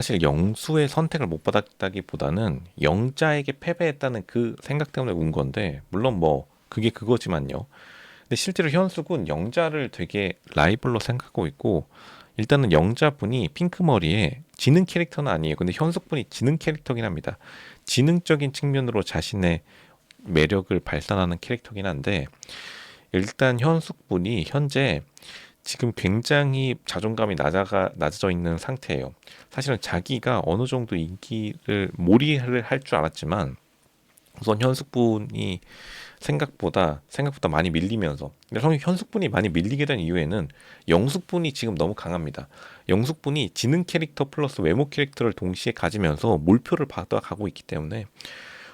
사실 영수의 선택을 못 받았다기보다는 영자에게 패배했다는 그 생각 때문에 운 건데 물론 뭐 그게 그거지만요. 근데 실제로 현숙은 영자를 되게 라이벌로 생각하고 있고 일단은 영자분이 핑크머리에 지능 캐릭터는 아니에요. 근데 현숙분이 지능 캐릭터긴 합니다. 지능적인 측면으로 자신의 매력을 발산하는 캐릭터긴 한데 일단 현숙분이 현재 지금 굉장히 자존감이 낮아가 낮아져 있는 상태예요. 사실은 자기가 어느 정도 인기를 몰이를 할 줄 알았지만 우선 현숙분이 생각보다 생각보다 많이 밀리면서 근데 성- 현숙분이 많이 밀리게 된 이유에는 영숙분이 지금 너무 강합니다. 영숙분이 지능 캐릭터 플러스 외모 캐릭터를 동시에 가지면서 몰표를 받아가고 있기 때문에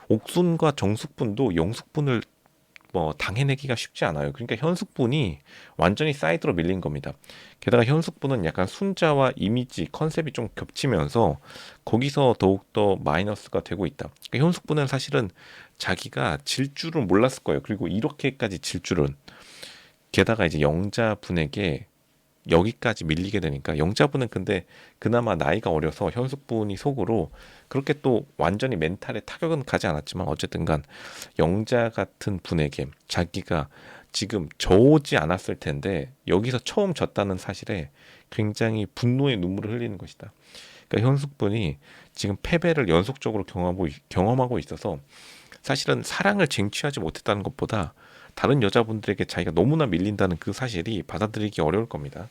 옥순과 정숙분도 영숙분을 뭐 당해내기가 쉽지 않아요. 그러니까 현숙분이 완전히 사이드로 밀린 겁니다. 게다가 현숙분은 약간 순자와 이미지 컨셉이 좀 겹치면서 거기서 더욱더 마이너스가 되고 있다. 그러니까 현숙분은 사실은 자기가 질 줄은 몰랐을 거예요. 그리고 이렇게까지 질 줄은 게다가 이제 영자분에게 여기까지 밀리게 되니까 영자분은 근데 그나마 나이가 어려서 현숙분이 속으로 그렇게 또 완전히 멘탈에 타격은 가지 않았지만 어쨌든간 영자 같은 분에게 자기가 지금 져오지 않았을 텐데 여기서 처음 졌다는 사실에 굉장히 분노의 눈물을 흘리는 것이다. 그러니까 현숙분이 지금 패배를 연속적으로 경험하고, 있- 경험하고 있어서 사실은 사랑을 쟁취하지 못했다는 것보다 다른 여자분들에게 자기가 너무나 밀린다는 그 사실이 받아들이기 어려울 겁니다.